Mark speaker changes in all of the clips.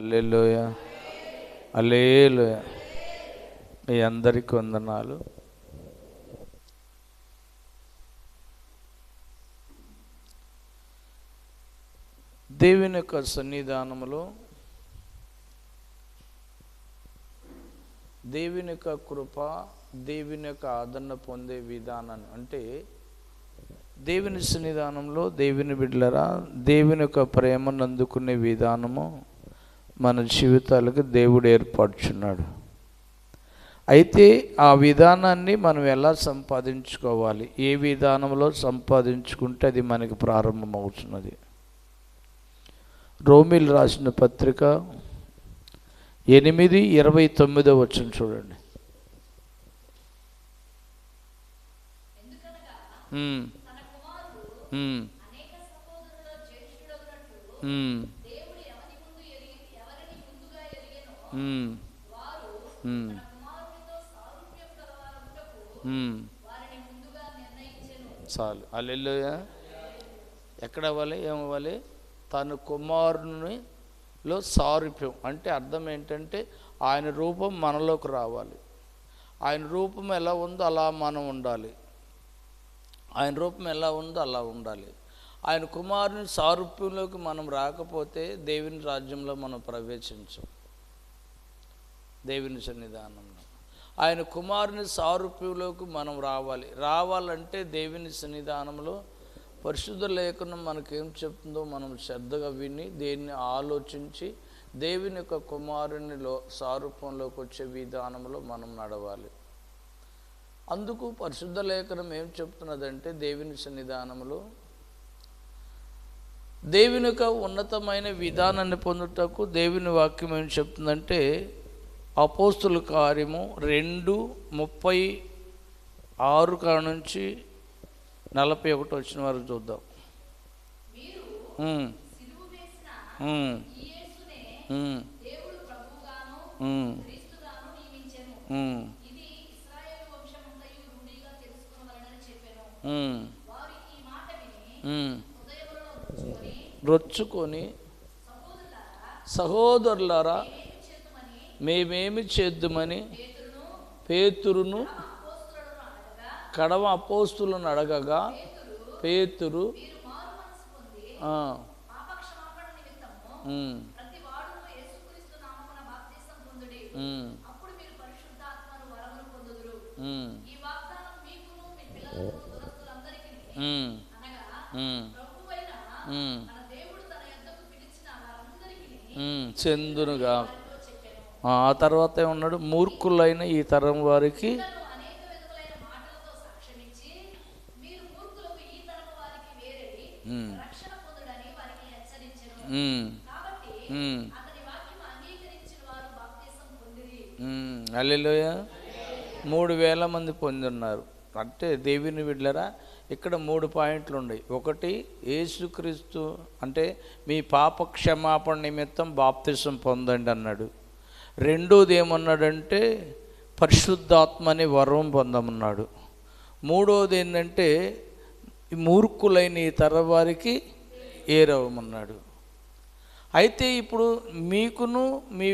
Speaker 1: Alleluia అల్లేలోయ మీ అందరికి వందనాలు. దేవుని యొక్క సన్నిధానములో దేవుని యొక్క కృప దేవుని యొక్క ఆదరణ పొందే విధానాన్ని అంటే దేవుని సన్నిధానంలో దేవుని బిడ్డలరా దేవుని యొక్క ప్రేమను అందుకునే విధానము మన జీవితాలకు దేవుడు ఏర్పరచున్నాడు. అయితే ఆ విధానాన్ని మనం ఎలా సంపాదించుకోవాలి? ఏ విధానంలో సంపాదించుకుంటే అది మనకి ప్రారంభమవుతున్నది? రోమిల్ రాసిన పత్రిక ఎనిమిది ఇరవై తొమ్మిదో వచ్చిన చూడండి. చాలు అల్లెల్లోయ ఎక్కడ అవ్వాలి ఏమవ్వాలి? తన కుమారునిలో సారూప్యం. అంటే అర్థం ఏంటంటే ఆయన రూపం మనలోకి రావాలి. ఆయన రూపం ఎలా ఉందో అలా మనం ఉండాలి. ఆయన రూపం ఎలా ఉందో అలా ఉండాలి. ఆయన కుమారుని సారూప్యంలోకి మనం రాకపోతే దేవుని రాజ్యంలో మనం ప్రవేశించం. దేవుని సన్నిధానంలో. ఆయన కుమారుని సారూప్యంలోకి మనం రావాలి. రావాలంటే దేవుని సన్నిధానంలో పరిశుద్ధ లేఖనం మనకేం చెప్తుందో మనం శ్రద్ధగా విని దేన్ని ఆలోచించి దేవుని యొక్క కుమారునిలో సారూపంలోకి వచ్చే విధానంలో మనం నడవాలి. అందుకు పరిశుద్ధ లేఖనం ఏం చెప్తున్నదంటే దేవుని సన్నిధానంలో దేవుని యొక్క ఉన్నతమైన విధానాన్ని పొందుటకు దేవుని వాక్యం ఏం చెప్తుందంటే అపోస్తుల కార్యము రెండు ముప్పై ఆరు కాడ నుంచి నలభై ఒకటి వచ్చిన వరకు చూద్దాం. రొచ్చుకొని సహోదరులారా మేమేమి చేద్దామని పేతురును కడవ అపోస్తులను అడగగా పేతురు చెందునుగా ఆ తర్వాత ఏమన్నాడు మూర్ఖులైన ఈ తరం వారికి హల్లెలూయ. మూడు వేల మంది పొంది ఉన్నారు అంటే దేవుని బిడ్డలరా ఇక్కడ మూడు పాయింట్లు ఉన్నాయి. ఒకటి యేసుక్రీస్తు అంటే మీ పాప క్షమాపణ నిమిత్తం బాప్తిసం పొందండి అన్నాడు. రెండోది ఏమన్నాడంటే పరిశుద్ధాత్మని వరం పొందమన్నాడు. మూడోది ఏంటంటే మూర్ఖులైన ఈ తరవారికి ఏరవమన్నాడు. అయితే ఇప్పుడు మీకును మీ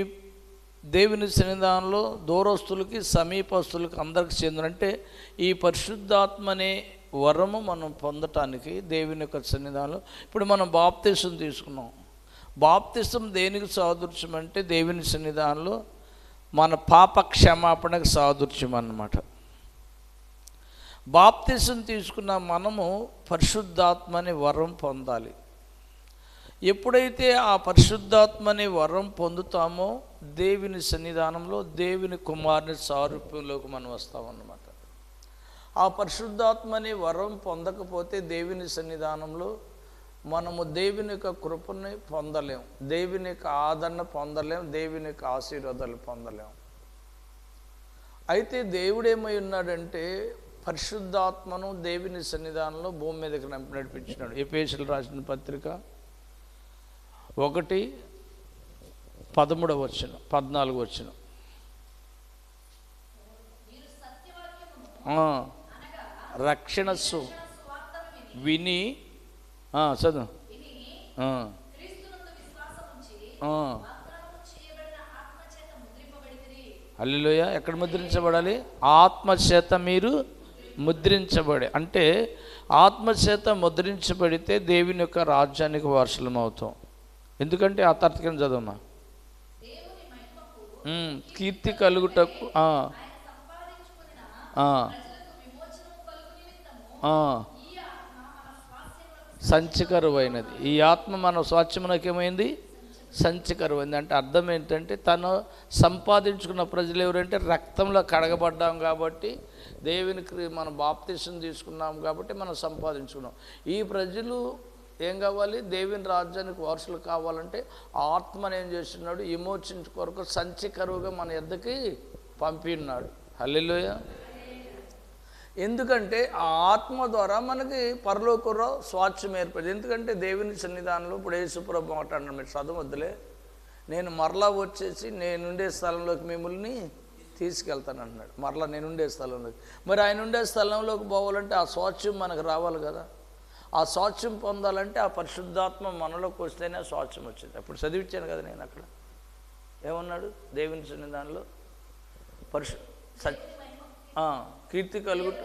Speaker 1: దేవుని సన్నిధానంలో దూరస్తులకి సమీపస్తులకి అందరికి చెందినంటే ఈ పరిశుద్ధాత్మ అనే వరము మనం పొందటానికి దేవుని యొక్క సన్నిధానంలో ఇప్పుడు మనం బాప్తీసం తీసుకున్నాం. బాప్తిసం దేనికి సాదృశ్యం అంటే దేవుని సన్నిధానంలో మన పాప క్షమాపణకు సాదృశ్యం అన్నమాట. బాప్తిసం తీసుకున్న మనము పరిశుద్ధాత్మని వరం పొందాలి. ఎప్పుడైతే ఆ పరిశుద్ధాత్మని వరం పొందుతామో దేవుని సన్నిధానంలో దేవుని కుమారుని సారూప్యంలోకి మనం వస్తామన్నమాట. ఆ పరిశుద్ధాత్మని వరం పొందకపోతే దేవుని సన్నిధానంలో మనము దేవుని యొక్క కృపని పొందలేం. దేవుని యొక్క ఆదరణ పొందలేం. దేవుని యొక్క ఆశీర్వాదాలు పొందలేం. అయితే దేవుడేమై ఉన్నాడంటే పరిశుద్ధాత్మను దేవుని సన్నిధానంలో భూమి మీదకి నడిపించినాడు. ఎపేసులు రాసిన పత్రిక ఒకటి పదమూడవ వచ్చిన పద్నాలుగు వచ్చిన రక్షణ సు విని చదువు. అల్లిలోయ ఎక్కడ ముద్రించబడాలి? ఆత్మచేత మీరు ముద్రించబడి అంటే ఆత్మచేత ముద్రించబడితే దేవుని యొక్క రాజ్యానికి వారసులం అవుతాం. ఎందుకంటే ఆ తర్తికం చదవమ్మా. కీర్తి కలుగుటకు ఆ, ఆ, ఆ. సంచికరువైనది. ఈ ఆత్మ మన స్వాచ్ఛమునకేమైంది? సంచికరువైంది. అంటే అర్థం ఏంటంటే తను సంపాదించుకున్న ప్రజలు ఎవరంటే రక్తంలో కడగబడ్డాం కాబట్టి దేవుని క్రి- మన తీసుకున్నాం కాబట్టి మనం సంపాదించుకున్నాం. ఈ ప్రజలు ఏం కావాలి? దేవుని రాజ్యానికి వారసులు కావాలంటే ఆ ఆత్మను ఏం చేస్తున్నాడు? విమోచించు కొరకు సంచికరువుగా మన ఎద్దకి పంపిన్నాడు. హల్లిలోయ. ఎందుకంటే ఆ ఆత్మ ద్వారా మనకి పరలోకంలో స్వాచ్ఛం ఏర్పడింది. ఎందుకంటే దేవుని సన్నిధానంలో ఇప్పుడు యేసుప్రభు మాట మీరు చదవద్దులే. నేను మరలా వచ్చేసి నేనుండే స్థలంలోకి మిమ్మల్ని తీసుకెళ్తాను అంటున్నాడు మరలా నేనుండే స్థలంలోకి. మరి ఆయన ఉండే స్థలంలోకి పోవాలంటే ఆ స్వాచ్ఛం మనకు రావాలి కదా. ఆ స్వాచ్ఛం పొందాలంటే ఆ పరిశుద్ధాత్మ మనలోకి వస్తేనే స్వాచ్ఛం వచ్చింది. అప్పుడు చదివించాను కదా నేను అక్కడ. ఏమన్నాడు? దేవుని సన్నిధానంలో పరిశు స- కీర్తి కలుగుట.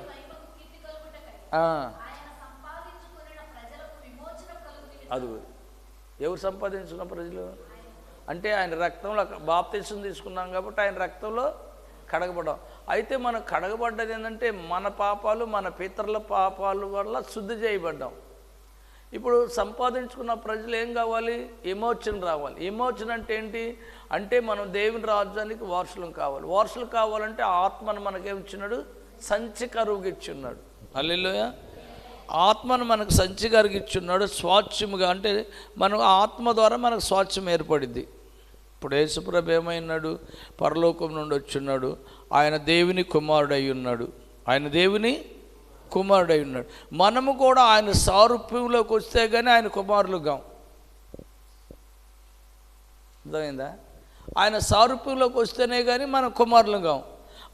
Speaker 1: అది ఎవరు సంపాదించుకున్న ప్రజలు? అంటే ఆయన రక్తంలో బాప్తీసం తీసుకున్నాం కాబట్టి ఆయన రక్తంలో కడగబడ్డాం. అయితే మనం కడగబడ్డది ఏంటంటే మన పాపాలు మన పితరుల పాపాలు వల్ల శుద్ధి చేయబడ్డాం. ఇప్పుడు సంపాదించుకున్న ప్రజలు ఏం కావాలి? ఎమోషన్ రావాలి. ఎమోషన్ అంటే ఏంటి? అంటే మనం దేవుని రాజ్యానికి వారసులు కావాలి. వారసులు కావాలంటే ఆత్మను మనకేం సంచి కరువుకి ఇచ్చున్నాడు అల్లెలోయ ఆత్మను మనకు సంచి కరుగు ఇచ్చున్నాడు స్వాచ్ఛముగా అంటే మనం ఆత్మ ద్వారా మనకు స్వాచ్ఛం ఏర్పడింది. ఇప్పుడు యేసుప్రభు ఏమైనాడు? పరలోకం నుండి వచ్చున్నాడు ఆయన దేవుని కుమారుడై ఉన్నాడు. ఆయన దేవుని కుమారుడై ఉన్నాడు. మనము కూడా ఆయన సారూప్యంలోకి వస్తే కానీ ఆయన కుమారులుగాం. అర్థమైందా? ఆయన సారూప్యంలోకి వస్తేనే కానీ మనం కుమారులుగాం.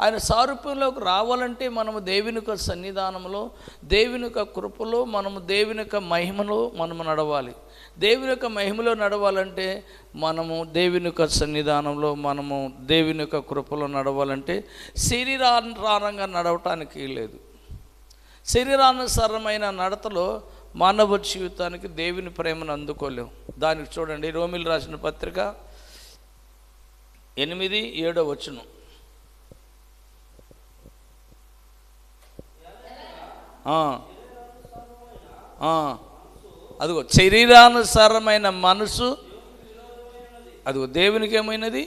Speaker 1: ఆయన సారూప్యంలోకి రావాలంటే మనము దేవుని యొక్క సన్నిధానంలో దేవుని యొక్క కృపలో మనము దేవుని యొక్క మహిమలో మనము నడవాలి. దేవుని యొక్క మహిమలో నడవాలంటే మనము దేవుని యొక్క సన్నిధానంలో మనము దేవుని యొక్క కృపలో నడవాలంటే శరీరానుసారంగా నడవటానికి లేదు శరీరానుసారమైన నడతలో మానవ జీవితానికి దేవుని ప్రేమను అందుకోలేం. దానికి చూడండి రోమిలు రాసిన పత్రిక ఎనిమిది ఏడో వచ్చును. అదిగో శరీరానుసారమైన మనసు అదిగో దేవునికి ఏమైనది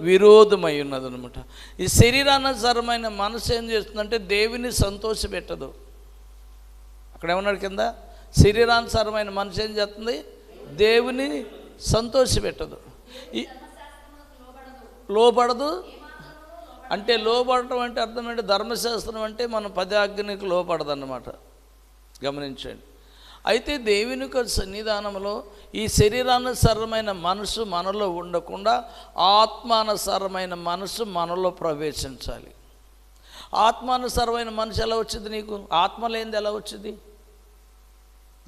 Speaker 1: విరోధమై ఉన్నది అనమాట ఈ శరీరానుసారమైన మనసు ఏం చేస్తుందంటే దేవుని సంతోషపెట్టదు. అక్కడ ఏమన్నాడు కింద? శరీరానుసారమైన మనసు ఏం చేస్తుంది? దేవుని సంతోషపెట్టదు. ఈ లోపడదు అంటే లోపడటం అంటే అర్థం ఏంటి? ధర్మశాస్త్రం అంటే మనం పది ఆజ్ఞకు లోపడదన్నమాట గమనించండి. అయితే దేవుని యొక్క సన్నిధానంలో ఈ శరీరానుసారమైన మనసు మనలో ఉండకుండా ఆత్మానుసారమైన మనసు మనలో ప్రవేశించాలి. ఆత్మానుసారమైన మనసు ఎలా వచ్చింది నీకు? ఆత్మ లేనిది ఎలా వచ్చింది?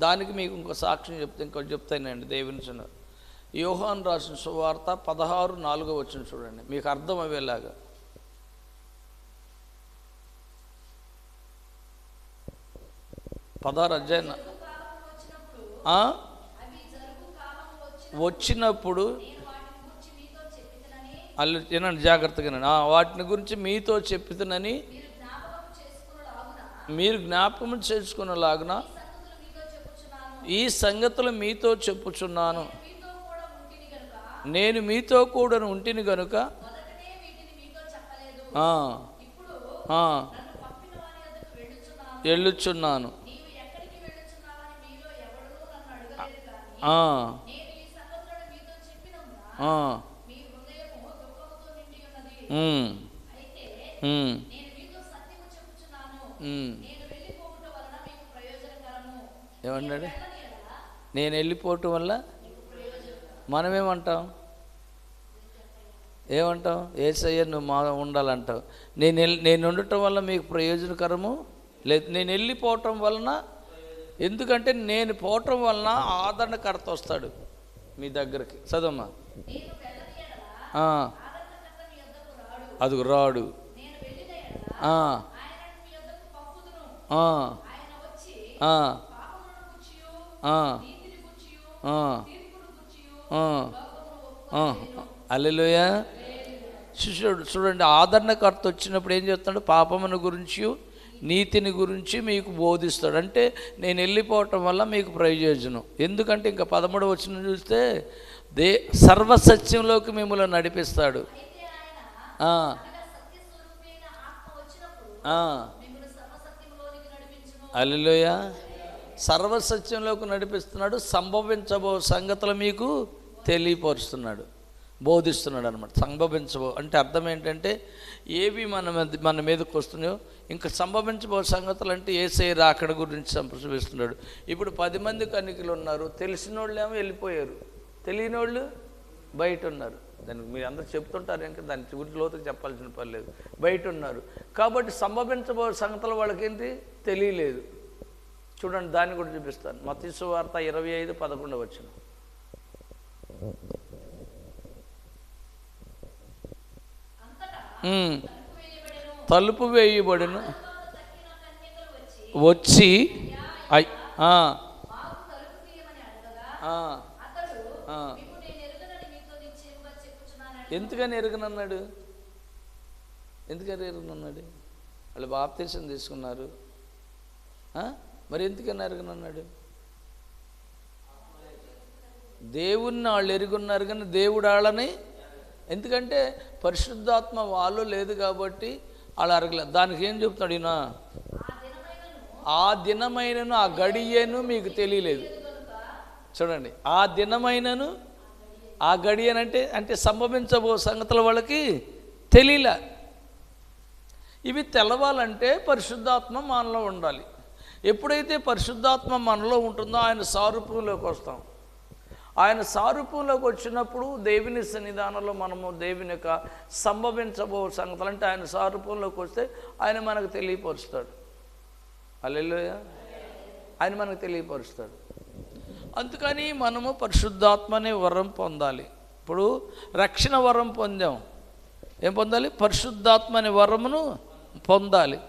Speaker 1: దానికి మీకు ఇంకో సాక్ష్యం చెప్తే ఇంకో చెప్తానండి దేవుని చిన్న యోహాన్ రాసిన సువార్త పదహారు నాలుగో వచ్చిన చూడండి. మీకు అర్థం అయ్యేలాగా. పదహారు అధ్యాయం? వచ్చినప్పుడు అల్లు వినండి జాగ్రత్తగా వాటిని గురించి మీతో చెప్పుతునని మీరు జ్ఞాపకం చేసుకునేలాగున ఈ సంగతులు మీతో చెప్పుచున్నాను. నేను మీతో కూడా ఉంటిని గనుక వెళ్ళుచున్నాను. ఏమన్నాడు నేను వెళ్ళిపోవటం వల్ల మనమేమంటాం? ఏమంటాం? ఏసయ్య నువ్వు మా ఉండాలంటావు. నేను నేను ఉండటం వల్ల మీకు ప్రయోజనకరము? లేదు నేను వెళ్ళిపోవటం వలన? ఎందుకంటే నేను పోవటం వలన ఆదరణకర్త వస్తాడు మీ దగ్గరికి. చదవమ్మా. అది రాడు. ఆ, అల్లెలుయ చూడు చూడండి ఆదరణకర్త వచ్చినప్పుడు ఏం చెప్తాడు పాపమును గురించి నీతిని గురించి మీకు బోధిస్తాడు. అంటే నేను వెళ్ళిపోవటం వల్ల మీకు ప్రయోజనం. ఎందుకంటే ఇంకా పదమూడు వచ్చిన చూస్తే దే సర్వసత్యంలోకి మిమ్మల్ని నడిపిస్తాడు. అల్లెలుయ సర్వసత్యంలోకి నడిపిస్తున్నాడు సంభవించబో సంగతులు మీకు తెలియపరుస్తున్నాడు బోధిస్తున్నాడు అనమాట సంభవించబో అంటే అర్థం ఏంటంటే ఏవి మన మీద మన మీదకి వస్తున్నాయో ఇంకా సంభవించబో సంగతులు అంటే ఏసై రాకడ గురించి సంప్రదిస్తున్నాడు. ఇప్పుడు పది మంది కన్నికలు ఉన్నారు తెలిసిన వాళ్ళు ఏమో వెళ్ళిపోయారు. తెలియని వాళ్ళు బయట ఉన్నారు దానికి మీరు అందరూ చెప్తుంటారు ఇంకా దాని గురించి లోతుకు చెప్పాల్సిన పని లేదు. బయట ఉన్నారు కాబట్టి సంభవించబో సంగతులు వాళ్ళకేంటి? తెలియలేదు. చూడండి దాన్ని కూడా చూపిస్తాను. మతీసు వార్త ఇరవై ఐదు పదకొండు వచ్చిన.
Speaker 2: తలుపు వేయబడెను. వచ్చి
Speaker 1: ఎందుకని ఎరుగనన్నాడు? ఎందుకని ఎరుగనన్నాడు? వాళ్ళు బాప్తీసం తీసుకున్నారు? మరి ఎందుకని అన్నాడు దేవుణ్ణి వాళ్ళు ఎరుగున్నారు కానీ దేవుడు వాళ్ళని ఎందుకంటే పరిశుద్ధాత్మ వాళ్ళు లేదు కాబట్టి వాళ్ళు అరగలేదు. దానికి ఏం చెప్తున్నాడు ఈయన? ఆ దినమైనను ఆ గడియను మీకు తెలియలేదు. చూడండి ఆ దినమైనను ఆ గడియనంటే అంటే సంభవించబో సంగతుల వాళ్ళకి తెలియలే. ఇవి తెలవాలంటే పరిశుద్ధాత్మ మనలో ఉండాలి. ఎప్పుడైతే పరిశుద్ధాత్మ మనలో ఉంటుందో ఆయన సారూప్యంలోకి వస్తాం. ఆయన సారూప్యంలోకి వచ్చినప్పుడు దేవుని సన్నిధానంలో మనము దేవుని యొక్క సంభవించబో సంగతులు అంటే ఆయన సారూప్యంలోకి వస్తే ఆయన మనకు తెలియపరుస్తాడు. అల్లెలుయ ఆయన మనకు తెలియపరుస్తాడు. అందుకని మనము పరిశుద్ధాత్మ అనే వరం పొందాలి. ఇప్పుడు రక్షణ వరం పొందాం. ఏం పొందాలి? పరిశుద్ధాత్మ అనే వరమును పొందాలి.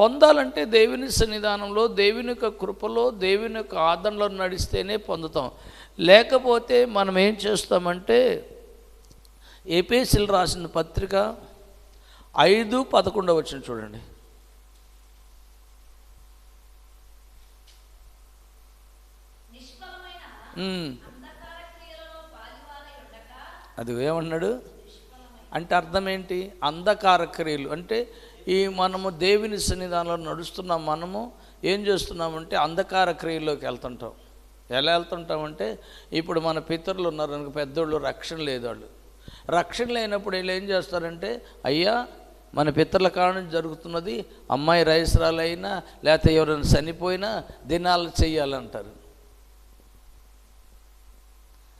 Speaker 1: పొందాలంటే దేవుని సన్నిధానంలో దేవుని యొక్క కృపలో దేవుని యొక్క ఆదరణలో నడిస్తేనే పొందుతాం. లేకపోతే మనం ఏం చేస్తామంటే ఏపీసీలు రాసిన పత్రిక ఐదు పదకొండవ వచ్చిన చూడండి. అది ఏమన్నాడు? అంటే అర్థం ఏంటి? అంధకార క్రియలు అంటే ఈ మనము దేవుని సన్నిధానంలో నడుస్తున్నాం మనము ఏం చేస్తున్నామంటే అంధకార క్రియల్లోకి వెళ్తుంటాం. ఎలా వెళ్తుంటామంటే ఇప్పుడు మన పితరులు ఉన్నారు కనుక పెద్దోళ్ళు రక్షణ లేదు వాళ్ళు రక్షణ లేనప్పుడు వీళ్ళు ఏం చేస్తారంటే అయ్యా మన పితరుల కారణం జరుగుతున్నది అమ్మాయి రైసరాలైనా లేకపోతే ఎవరైనా చనిపోయినా దినాలు చెయ్యాలంటారు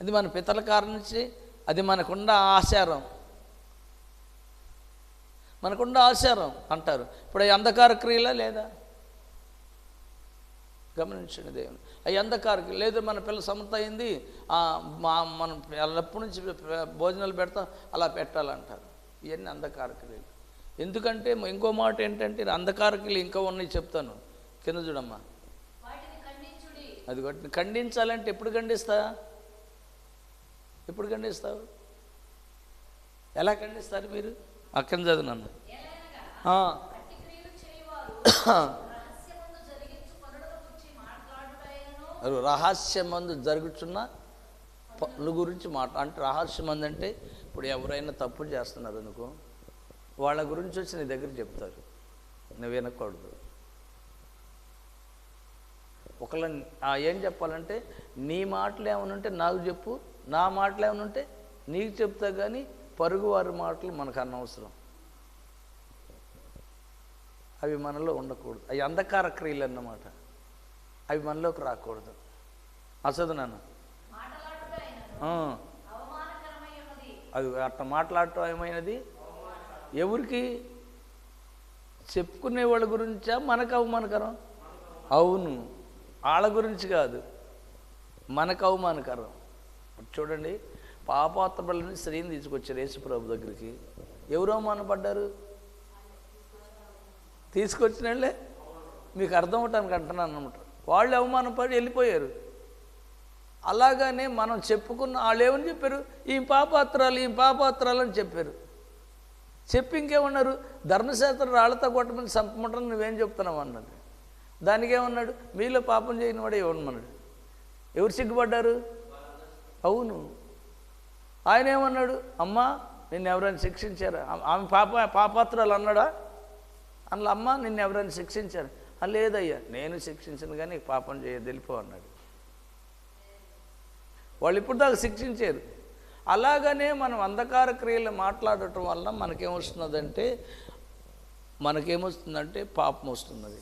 Speaker 1: అది మన పితరుల కారణం నుంచి అది మనకున్న ఆచారం. మనకున్న ఆచారం అంటారు. ఇప్పుడు ఈ అంధకార క్రియలా లేదా? గమనించండి దేవుని. అవి అంధకార లేదు మన పిల్ల సమంత అయింది. మనం ఎల్లప్పటి నుంచి భోజనాలు పెడతాం అలా పెట్టాలంటారు. ఇవన్నీ అంధకార క్రియలు. ఎందుకంటే ఇంకో మాట ఏంటంటే అంధకార క్రియలు ఇంకా ఉన్నాయి చెప్తాను. కింద చూడమ్మా.
Speaker 2: వాటిని
Speaker 1: అది ఒకటి ఖండించాలంటే ఎప్పుడు ఖండిస్తా? ఎప్పుడు ఖండిస్తావు? ఎలా ఖండిస్తారు మీరు? అక్కని
Speaker 2: చదువు నన్ను. రహస్యమందు గురించి
Speaker 1: రహస్యమందు జరుగుతున్న పనుల గురించి మాట అంటే రహస్యమందు అంటే ఇప్పుడు ఎవరైనా తప్పు చేస్తున్నారు అనుకో వాళ్ళ గురించి వచ్చి నీ దగ్గర చెప్తారు. నువ్వు వినకూడదు. ఒకళ్ళ ఏం చెప్పాలంటే నీ మాటలు ఏమైనా ఉంటే నాకు చెప్పు నా మాటలు ఏమైనా ఉంటే నీకు చెప్తా కానీ పరుగు వారి మాటలు మనకు అనవసరం. అవి మనలో ఉండకూడదు. అవి అంధకార క్రియలు అన్నమాట అవి మనలోకి రాకూడదు. అసలు నాన్న. అది అట్లా మాట్లాడటం ఏమైనది ఎవరికి? చెప్పుకునే వాళ్ళ గురించా? మనకు అవమానకరం? అవును. వాళ్ళ గురించి కాదు. మనకు అవమానకరం. చూడండి. పాపాత్ర పిల్లని స్త్రీని తీసుకొచ్చారు యేసుప్రభు దగ్గరికి. ఎవరు అవమానపడ్డారు తీసుకొచ్చిన వాళ్ళే? మీకు అర్థం అవటానికి అంటున్నాను అనమాట వాళ్ళు అవమానపడి వెళ్ళిపోయారు. అలాగనే మనం చెప్పుకున్న వాళ్ళు ఏమని చెప్పారు? ఈ పాపాత్రాలు ఈ పాపాత్రాలు అని చెప్పారు. చెప్పి ఇంకేమన్నారు? ధర్మశాస్త్రం రాళ్ళతో కొట్టమని చంపమంటారు నువ్వేం చెప్తున్నావు అన్నాడు దానికి ఏమన్నాడు? మీలో పాపం చేయని వాడే ఇవ్వమన్నాడు ఎవరు సిగ్గుపడ్డారు? అవును. ఆయన ఏమన్నాడు? అమ్మా నిన్ను ఎవరైనా శిక్షించారా? ఆమె పాప పాపాత్రాలు అన్నాడా? అందులో అమ్మ నిన్ను ఎవరైనా శిక్షించారు? లేదయ్యా నేను శిక్షించను కానీ పాపం చేయదు వెళ్ళిపో అన్నాడు. వాళ్ళు ఇప్పుడు దాకా శిక్షించారు. అలాగనే మనం అంధకార క్రియలు మాట్లాడటం వల్ల మనకేమొస్తున్నదంటే మనకేమొస్తుందంటే పాపం వస్తున్నది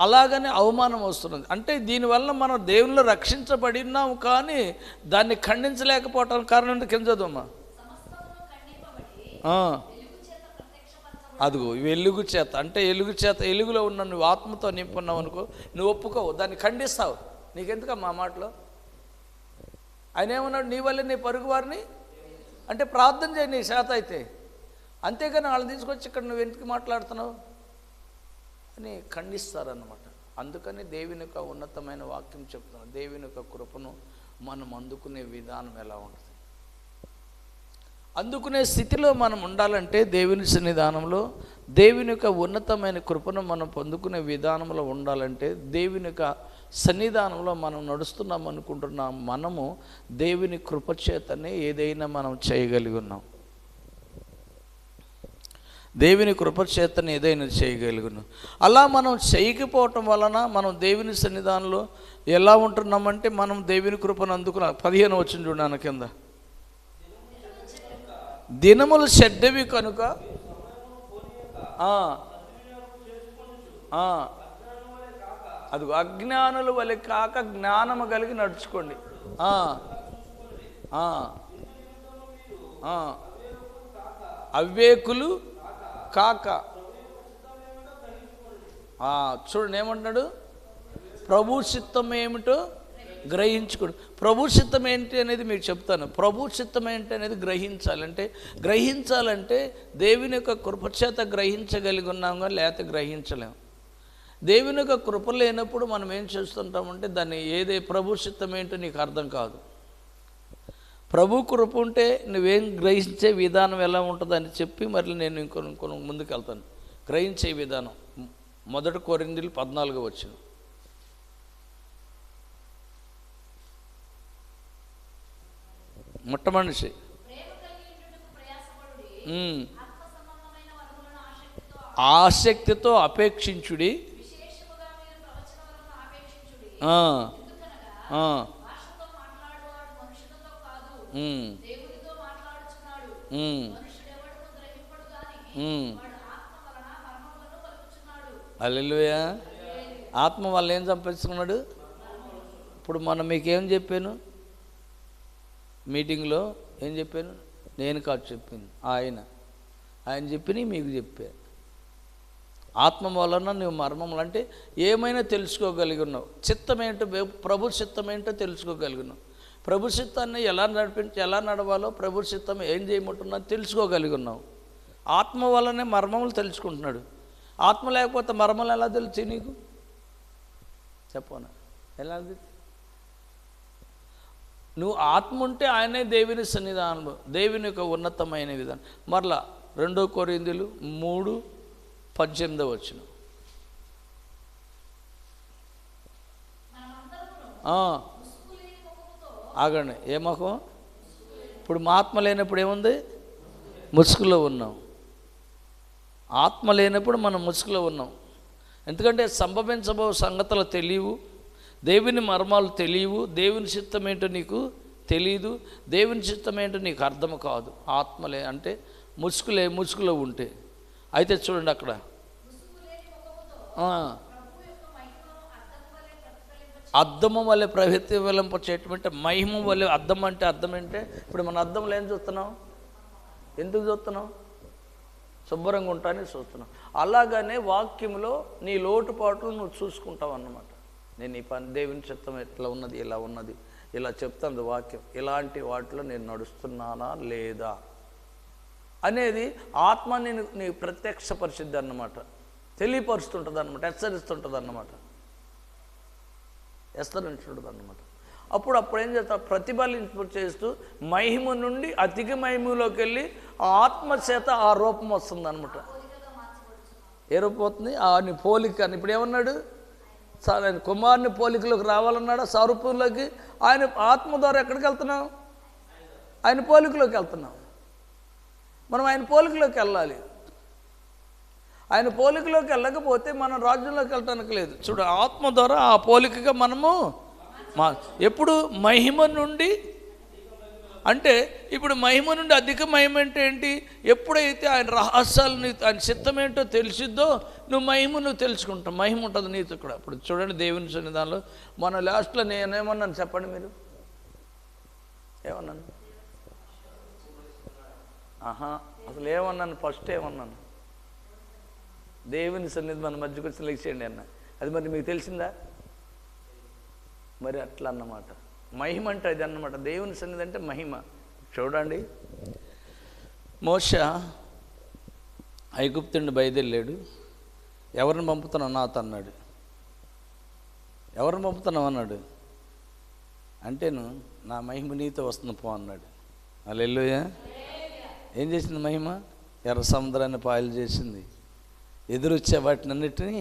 Speaker 1: అలాగనే అవమానం వస్తున్నది. అంటే దీనివల్ల మనం దేవుళ్ళు రక్షించబడినాము కానీ దాన్ని ఖండించలేకపోవటం కారణం కింద చదువమ్మా అదిగో వెలుగు చేత. అంటే ఎలుగు చేత ఎలుగులో ఉన్న నువ్వు ఆత్మతో నింపున్నావు అనుకో నువ్వు ఒప్పుకోవు. దాన్ని ఖండిస్తావు. నీకెందుకమ్మా మా మాటలో? ఆయన ఏమన్నాడు? నీ వల్ల నీ పరుగు వారిని? అంటే ప్రార్థన చేయి నీ చేత అయితే. అంతేగాని వాళ్ళని తీసుకొచ్చి ఇక్కడ నువ్వు ఎందుకు మాట్లాడుతున్నావు? అని ఖండిస్తారనమాట అందుకని దేవుని యొక్క ఉన్నతమైన వాక్యం చెప్తున్నాం దేవుని యొక్క కృపను మనం అందుకునే విధానం ఎలా ఉంటుంది? అందుకునే స్థితిలో మనం ఉండాలంటే దేవుని సన్నిధానంలో దేవుని యొక్క ఉన్నతమైన కృపను మనం పొందుకునే విధానంలో ఉండాలంటే దేవుని యొక్క సన్నిధానంలో మనం నడుస్తున్నాం అనుకుంటున్నాం మనము దేవుని కృప చేతనే ఏదైనా మనం చేయగలిగి ఉన్నాం. దేవుని కృపచేతను ఏదైనా చేయగలుగును. అలా మనం చేయకపోవటం వలన మనం దేవుని సన్నిధానంలో ఎలా ఉంటున్నామంటే మనం దేవుని కృపను అందుకున్న పదిహేను వచ్చింది చూడాను కింద. దినములు చెడ్డవి కనుక అది అజ్ఞానుల వలె కాక జ్ఞానము కలిగి నడుచుకోండి. ఆ, అవివేకులు కాక. చూడండి ఏమంటున్నాడు? ప్రభు చిత్తం ఏమిటో గ్రహించుకోడు. ప్రభు చిత్తం ఏంటి అనేది మీకు చెప్తాను. ప్రభు చిత్తం ఏంటి అనేది గ్రహించాలంటే గ్రహించాలంటే దేవుని యొక్క కృపచేత గ్రహించగలిగి ఉన్నాం కానీ లేకపోతే దేవుని యొక్క కృప లేనప్పుడు మనం ఏం చేస్తుంటామంటే దాన్ని ఏదే ప్రభు చిత్తం ఏంటో నీకు అర్థం కాదు. ప్రభు కృప ఉంటే నువ్వేం గ్రహించే విధానం ఎలా ఉంటుందని చెప్పి మరి నేను ఇంకొన ఇంకొన ముందుకు వెళ్తాను గ్రహించే విధానం. మొదటి కోరిందులు పద్నాలుగు వచ్చిన మొట్టమనిషి
Speaker 2: కలిగి ఉండుటకు వాడు ఆత్మ
Speaker 1: వల్ల ఏం సంపాదించుకున్నాడు? ఇప్పుడు మొన్న మీకేం చెప్పాను? మీటింగ్లో ఏం చెప్పాను? నేను కాదు చెప్పింది ఆయన. ఆయన చెప్పినవి మీకు చెప్పా. ఆత్మ వలన నువ్వు మర్మములు అంటే ఏమైనా తెలుసుకోగలిగి ఉన్నావు చిత్తం ఏంటో బే- ప్రభు చిత్తం ఏంటో తెలుసుకోగలిగి ఉన్నావు ప్రభు చిత్తాన్ని ఎలా నడిపించి ఎలా నడవాలో ప్రభు చిత్తం ఏం చేయమంటున్నా తెలుసుకోగలిగి ఉన్నావు ఆత్మ వల్లనే మర్మములు తెలుసుకుంటున్నాడు. ఆత్మ లేకపోతే మర్మలు ఎలా తెలుసు నీకు? చెప్పనా? ఎలా నువ్వు ఆత్మ ఉంటే ఆయనే దేవుని సన్నిధానంలో దేవుని యొక్క ఉన్నతమైన విధానం. మరలా రెండో కొరిందులు మూడు పద్దెనిమిదో వచ్చిన
Speaker 2: ముఖముతో
Speaker 1: ఆగండి. ఏ మొహం? ఇప్పుడు మా ఆత్మ లేనప్పుడు ఏముంది? ముసుగులో ఉన్నాం. ఆత్మ లేనప్పుడు మనం ముసుగులో ఉన్నాం. ఎందుకంటే సంభవించబో సంగతులు తెలియవు. దేవుని మర్మాలు తెలియవు. దేవుని చిత్తం ఏంటో నీకు తెలియదు దేవుని చిత్తం ఏంటో నీకు అర్థం కాదు. ఆత్మలే అంటే ముసుగులే ముసుగులో ఉంటే. అయితే చూడండి అక్కడ
Speaker 2: ముసుగు లేని ముఖముతో
Speaker 1: ఆ,
Speaker 2: ప్రభు యొక్క మహిమను అద్దం వలె ప్రతిఫలింప
Speaker 1: అద్దము వల్లే ప్రతిఫలింప చేయటమంటే మహిమ వల్లే అద్దం అంటే అర్థం అంటే ఇప్పుడు మన అద్దంలో ఏం చూస్తున్నాం ఎందుకు చూస్తున్నాం శుభ్రంగా ఉంటానని చూస్తున్నాం అలాగనే వాక్యంలో నీ లోటుపాట్లు నువ్వు చూసుకుంటావు అన్నమాట. నేను ఈ పని దేవుని చిత్తం ఎట్లా ఉన్నది ఇలా ఉన్నది ఇలా చెప్తాను వాక్యం. ఇలాంటి వాటిలో నేను నడుస్తున్నానా లేదా? అనేది ఆత్మ నేను నీ ప్రత్యక్ష ప్రత్యక్షపరిచిద్ది అన్నమాట తెలియపరుస్తుంటుంది అనమాట హెచ్చరిస్తుంటుంది అన్నమాట హెచ్చరించుంటుంది అనమాట అప్పుడు అప్పుడు ఏం చేస్తా ప్రతిఫలింపు చేస్తూ మహిమ నుండి అతికి మహిమలోకి వెళ్ళి ఆ ఆత్మ చేత ఆ రూపం వస్తుంది అనమాట ఏ రూపం వస్తుంది? ఆ పోలిక అని. ఇప్పుడు ఏమన్నాడు? ఆయన కుమారుని పోలికలోకి రావాలన్నాడు స్వరూపంలోకి ఆయన ఆత్మ ద్వారా ఎక్కడికి వెళ్తున్నాం ఆయన పోలికలోకి వెళ్తున్నాం మనం ఆయన పోలికలోకి వెళ్ళాలి. ఆయన పోలికలోకి వెళ్ళకపోతే మనం రాజ్యంలోకి వెళ్ళటానికి లేదు. చూడు ఆత్మ ద్వారా ఆ పోలికగా మనము మా ఎప్పుడు మహిమ నుండి అంటే ఇప్పుడు మహిమ నుండి అధిక మహిమ అంటే ఏంటి? ఎప్పుడైతే ఆయన రహస్యాలు నీ ఆయన చిత్తం ఏంటో తెలిసిద్దో నువ్వు మహిమ నువ్వు తెలుసుకుంటావు. మహిమ ఉంటుంది నీతో కూడా. ఇప్పుడు చూడండి దేవుని సన్నిధానంలో మన లాస్ట్లో నేనేమన్నాను చెప్పండి మీరు? ఏమన్నాను? ఆహా అసలు ఏమన్నాను? ఫస్ట్ ఏమన్నాను? దేవుని సన్నిధి మన మధ్యకు వచ్చి లెక్చేయండి అన్న. అది మరి మీకు తెలిసిందా? మరి అట్లా అన్నమాట. మహిమ అంటే అది అన్నమాట. దేవుని సన్నిధి అంటే మహిమ. చూడండి. మోష ఐగుప్తుండి బయలుదేరాడు. ఎవరిని పంపుతున్నావు? నాతో అన్నాడు. ఎవరిని పంపుతున్నావు? అన్నాడు. అంటేను నా మహిమ నీతో వస్తుంది పో అన్నాడు. అల్లెల్లుయ ఏం చేసింది మహిమ? ఎర్ర సముద్రాన్ని పాయలు చేసింది. ఎదురొచ్చే వాటిని అన్నిటినీ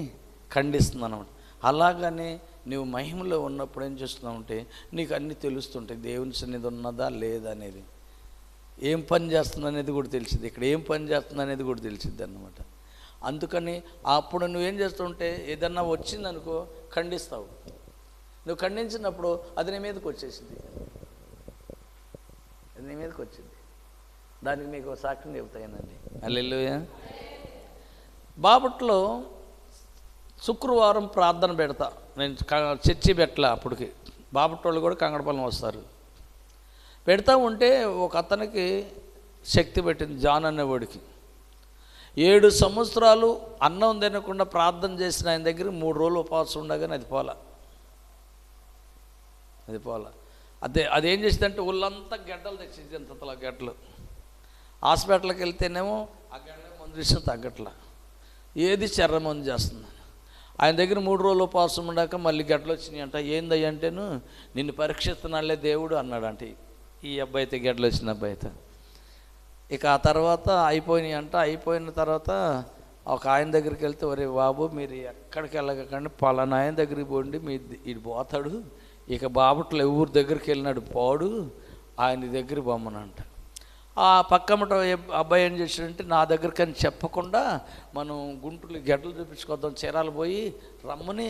Speaker 1: ఖండిస్తుంది అనమాట అలాగనే నువ్వు మహిమలో ఉన్నప్పుడు ఏం చేస్తున్నావు అంటే నీకు అన్నీ తెలుస్తుంటాయి. దేవుని సన్నిధి ఉన్నదా లేదా అనేది. ఏం పని చేస్తుంది అనేది కూడా తెలిసింది ఇక్కడ ఏం పని చేస్తుంది అనేది కూడా తెలిసింది అనమాట అందుకని అప్పుడు నువ్వేం చేస్తుంటే ఏదన్నా వచ్చిందనుకో ఖండిస్తావు. నువ్వు ఖండించినప్పుడు అది నీ మీదకి వచ్చేసింది అది నీ మీదకి వచ్చింది. దానికి మీకు సాక్ష్యం చెబుతాయనండి అల్లెల్లుయా బాపట్లో శుక్రవారం ప్రార్థన పెడతా. నేను చర్చి పెట్టలే అప్పటికి. బాపట్టోళ్ళు కూడా కంగడపల్లం వస్తారు. పెడతా ఉంటే ఒక అతనికి శక్తి పెట్టింది జాన్ అనేవాడికి. ఏడు సంవత్సరాలు అన్నం తినకుండా ప్రార్థన చేసిన ఆయన దగ్గర మూడు రోజులు ఉపవాసం ఉండగానే అది పోలా. అది పోలా. అదే అదేం చేసిందంటే ఒళ్ళంతా గడ్డలు తెచ్చింది ఇంతలా గడ్డలు. హాస్పిటల్కి వెళ్తేనేమో ఆ గడ్డ మందు ఇష్టం తగ్గట్లా. ఏది చర్ర చేస్తుంది? ఆయన దగ్గర మూడు రోజులు ఉపవాసం ఉండాక మళ్ళీ గడ్డలు వచ్చినాయి అంట. ఏందయ్య అంటేను నిన్ను పరీక్షిస్తున్నాళ్ళే దేవుడు అన్నాడంట ఈ అబ్బాయి అయితే గడ్డలు వచ్చిన అబ్బాయి అయితే. ఇక ఆ తర్వాత అయిపోయినాయి అంట. అయిపోయిన తర్వాత ఒక ఆయన దగ్గరికి వెళ్తే ఒరే బాబు మీరు ఎక్కడికి వెళ్ళకండి. పలానా ఆయన దగ్గరికి పోండి. మీ ఇది పోతాడు. ఇక బాబట్లో ఊరి దగ్గరికి వెళ్ళినాడు? పోడు. ఆయన దగ్గర బొమ్మనంట ఆ పక్కమట అబ్బాయి ఏం చేశాడంటే నా దగ్గరికి అని చెప్పకుండా మనం గుంటూరు గడ్డలు చూపించుకోద్దాం చీరాలు పోయి రమ్మని